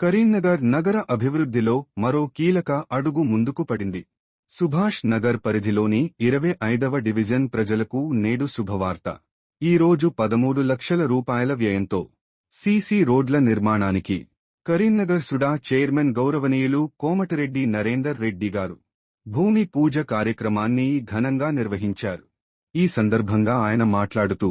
కరీంనగర్ నగర అభివృద్ధిలో మరో కీలక అడుగు ముందుకు పడింది. సుభాష్ నగర్ పరిధిలోని ఇరవై ఐదవ డివిజన్ ప్రజలకు నేడు శుభవార్త. ఈ రోజు పదమూడు లక్షల రూపాయల వ్యయంతో సీసీ రోడ్ల నిర్మాణానికి కరీంనగర్ సుడా చైర్మన్ గౌరవనీయులు కోమటిరెడ్డి నరేందర్ రెడ్డి గారు భూమి పూజ కార్యక్రమాన్ని ఘనంగా నిర్వహించారు. ఈ సందర్భంగా ఆయన మాట్లాడుతూ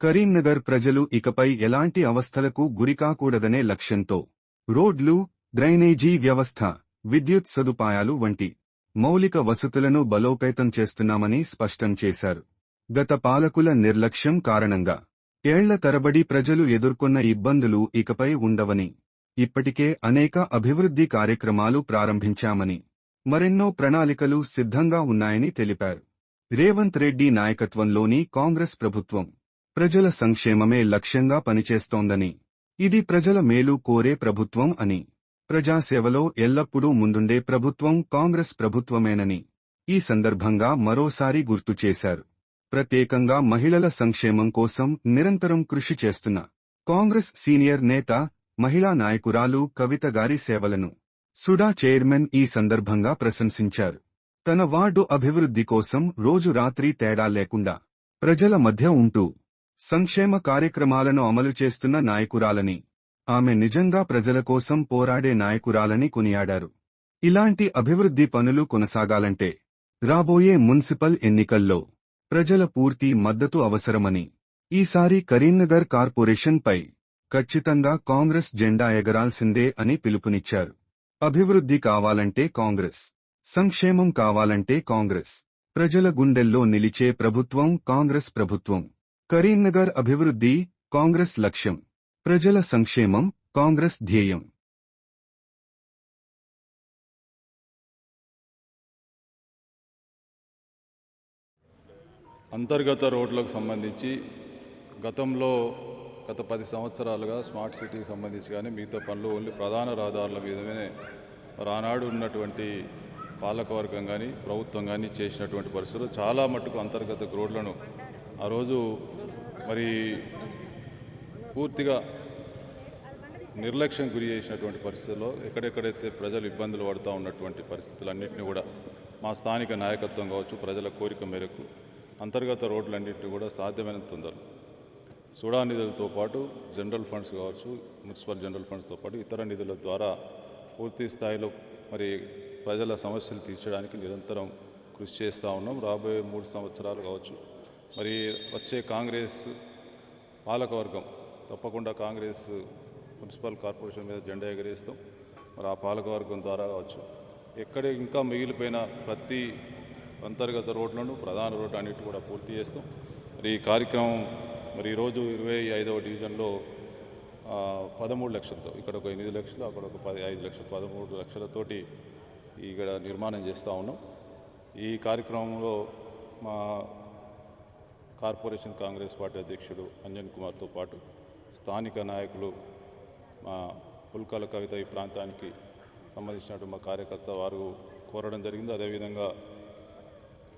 కరీంనగర్ ప్రజలు ఇకపై ఎలాంటి అవస్థలకు గురికాకూడదనే లక్ష్యంతో రోడ్లు డ్రైనేజీ వ్యవస్థ విద్యుత్ సదుపాయాలు వంటి మౌలిక వసతులను బలోపేతం చేస్తున్నామని స్పష్టం చేశారు. గత పాలకుల నిర్లక్ష్యం కారణంగా ఏళ్ళ తరబడి ప్రజలు ఎదుర్కొన్న ఇబ్బందులు ఇకపై ఉండవని ఇప్పటికే అనేక అభివృద్ధి కార్యక్రమాలు ప్రారంభించామని మరెన్నో ప్రణాళికలు సిద్ధంగా ఉన్నాయని తెలిపారు. రేవంత్ రెడ్డి నాయకత్వంలోని కాంగ్రెస్ ప్రభుత్వం ప్రజల సంక్షేమమే లక్ష్యంగా పనిచేస్తోందని ఇది ప్రజల మేలు కోరే ప్రభుత్వం అని. ప్రజాసేవలో ఎల్లప్పుడూ ముందుండే ప్రభుత్వం కాంగ్రెస్ ప్రభుత్వమేనని. ఈ సందర్భంగా మరోసారి గుర్తు చేశారు. ప్రత్యేకంగా మహిళల సంక్షేమం కోసం నిరంతరం కృషి చేస్తున్న కాంగ్రెస్ సీనియర్ నేత మహిళా నాయకురాలు కవిత గారి సేవలను సుడా చైర్మన్ ఈ సందర్భంగా ప్రశంసించారు. తన వార్డు అభివృద్ధి కోసం రోజు రాత్రి తేడా లేకుండా ప్రజల మధ్య ఉంటూ సంక్షేమ కార్యక్రమాలను అమలు చేస్తున్న నాయకురాలని. ఆమె నిజంగా ప్రజల కోసం పోరాడే నాయకురాలని కొనియాడారు. ఇలాంటి అభివృద్ధి పనులు కొనసాగాలంటే రాబోయే మున్సిపల్ ఎన్నికల్లో ప్రజల పూర్తి మద్దతు అవసరమని ఈసారి కరీంనగర్ కార్పొరేషన్పై ఖచ్చితంగా కాంగ్రెస్ జెండా ఎగరాల్సిందే అని పిలుపునిచ్చారు. అభివృద్ధి కావాలంటే కాంగ్రెస్ సంక్షేమం కావాలంటే కాంగ్రెస్. ప్రజల గుండెల్లో నిలిచే ప్రభుత్వం కాంగ్రెస్ ప్రభుత్వం. కరీంనగర్ అభివృద్ధి కాంగ్రెస్ లక్ష్యం. ప్రజల సంక్షేమం కాంగ్రెస్ ధ్యేయం. అంతర్గత రోడ్లకు సంబంధించి గతంలో గత పది సంవత్సరాలుగా స్మార్ట్ సిటీకి సంబంధించి కానీ మిగతా పనులు ఓన్లీ ప్రధాన రహదారుల మీదనే రానాడు ఉన్నటువంటి పాలకవర్గం కానీ ప్రభుత్వం కానీ చేసినటువంటి పరిస్థితులు చాలా మట్టుకు అంతర్గత రోడ్లను ఆ రోజు మరి పూర్తిగా నిర్లక్ష్యం గురి చేసినటువంటి పరిస్థితుల్లో ఎక్కడెక్కడైతే ప్రజలు ఇబ్బందులు పడుతూ ఉన్నటువంటి పరిస్థితులన్నింటినీ కూడా మా స్థానిక నాయకత్వం కావచ్చు ప్రజల కోరిక మేరకు అంతర్గత రోడ్లన్నింటినీ కూడా సాధ్యమైన తొందరలు సుడా నిధులతో పాటు జనరల్ ఫండ్స్ కావచ్చు మున్సిపల్ జనరల్ ఫండ్స్తో పాటు ఇతర నిధుల ద్వారా పూర్తి స్థాయిలో మరి ప్రజల సమస్యలు తీర్చడానికి నిరంతరం కృషి చేస్తూ ఉన్నాం. రాబోయే మూడు సంవత్సరాలు కావచ్చు మరి వచ్చే కాంగ్రెస్ పాలకవర్గం తప్పకుండా కాంగ్రెస్ మున్సిపల్ కార్పొరేషన్ మీద జెండా ఎగరేస్తాం. మరి ఆ పాలకవర్గం ద్వారా కావచ్చు. ఎక్కడ ఇంకా మిగిలిపోయిన ప్రతి అంతర్గత రోడ్లను ప్రధాన రోడ్లు అన్నిటి కూడా పూర్తి చేస్తాం. మరి ఈ కార్యక్రమం మరి ఈరోజు ఇరవై ఐదవ డివిజన్లో పదమూడు లక్షలతో ఇక్కడ ఒక ఎనిమిది లక్షలు అక్కడ ఒక పది ఐదు లక్షలు పదమూడు లక్షలతోటి ఇక్కడ నిర్మాణం చేస్తూ ఉన్నాం. ఈ కార్యక్రమంలో మా కార్పొరేషన్ కాంగ్రెస్ పార్టీ అధ్యక్షుడు అంజన్ కుమార్తో పాటు స్థానిక నాయకులు మా పుల్కల కవిత ఈ ప్రాంతానికి సంబంధించినటువంటి మా కార్యకర్త వారు కోరడం జరిగింది. అదేవిధంగా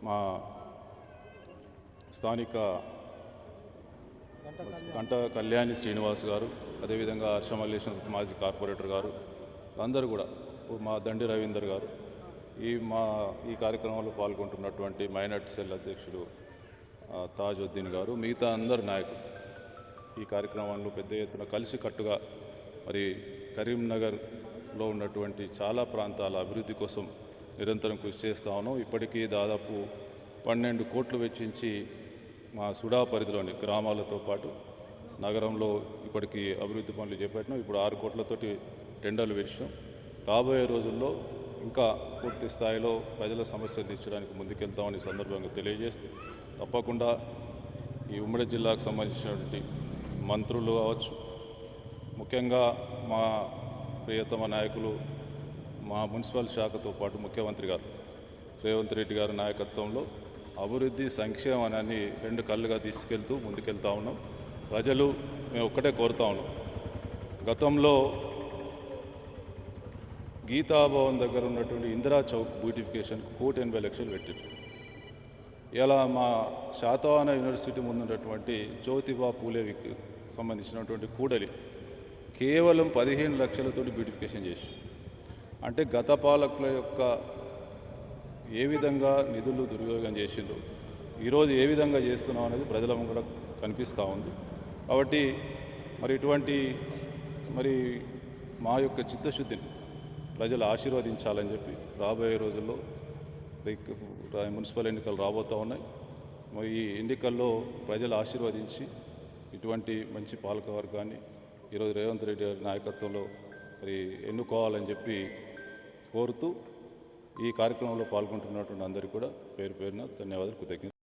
మా స్థానిక గంట కళ్యాణి శ్రీనివాస్ గారు అదేవిధంగా హర్షమల్లేశ్వర మాజీ కార్పొరేటర్ గారు అందరూ కూడా మా దండి రవీందర్ గారు ఈ మా ఈ కార్యక్రమంలో పాల్గొంటున్నటువంటి మైనార్టీ సెల్ అధ్యక్షుడు తాజుద్దీన్ గారు మిగతా అందరు నాయకులు. ఈ కార్యక్రమంలో పెద్ద ఎత్తున కలిసికట్టుగా మరి కరీంనగర్లో ఉన్నటువంటి చాలా ప్రాంతాల అభివృద్ధి కోసం నిరంతరం కృషి చేస్తా ఉన్నాం. ఇప్పటికీ దాదాపు పన్నెండు కోట్లు వెచ్చించి మా సుడా పరిధిలోని గ్రామాలతో పాటు నగరంలో ఇప్పటికీ అభివృద్ధి పనులు చేపట్టినాం. ఇప్పుడు ఆరు కోట్లతోటి టెండర్లు వేసినాం రాబోయే రోజుల్లో ఇంకా పూర్తి స్థాయిలో ప్రజల సమస్యలు తీర్చడానికి ముందుకెళ్తామని సందర్భంగా తెలియజేస్తూ తప్పకుండా ఈ ఉమ్మడి జిల్లాకు సంబంధించినటువంటి మంత్రులు కావచ్చు ముఖ్యంగా మా ప్రియతమ నాయకులు మా మున్సిపల్ శాఖతో పాటు ముఖ్యమంత్రి గారు రేవంత్ రెడ్డి గారి నాయకత్వంలో అభివృద్ధి సంక్షేమాన్ని రెండు కళ్ళుగా తీసుకెళ్తూ ముందుకెళ్తా ఉన్నాం. ప్రజలు మేము ఒక్కటే కోరుతా ఉన్నాం. గతంలో గీతాభవన్ దగ్గర ఉన్నటువంటి ఇందిరా చౌక్ బ్యూటిఫికేషన్కు కోటి ఎనభై లక్షలు పెట్టారు ఇలా మా శాతవాన యూనివర్సిటీ ముందు ఉన్నటువంటి జ్యోతిబా పూలేవికి సంబంధించినటువంటి కూడలి కేవలం పదిహేను లక్షలతోటి బ్యూటిఫికేషన్ చేసి అంటే గత పాలకుల యొక్క ఏ విధంగా నిధులు దుర్వినియోగం చేసిండ్రు ఈరోజు ఏ విధంగా చేస్తున్నాం అనేది ప్రజల కూడా కనిపిస్తూ ఉంది. కాబట్టి మరి ఇటువంటి మరి మా యొక్క చిత్తశుద్ధిని ప్రజలు ఆశీర్వదించాలని చెప్పి రాబోయే రోజుల్లో మున్సిపల్ ఎన్నికలు రాబోతూ ఉన్నాయి. మరి ఈ ఎన్నికల్లో ప్రజలు ఆశీర్వదించి ఇటువంటి మంచి పాలక వర్గాన్ని ఈరోజు రేవంత్ రెడ్డి గారి నాయకత్వంలో మరి ఎన్నుకోవాలని చెప్పి కోరుతూ ఈ కార్యక్రమంలో పాల్గొంటున్నటువంటి అందరికీ కూడా పేరు పేరున ధన్యవాదాలు కృతజ్ఞత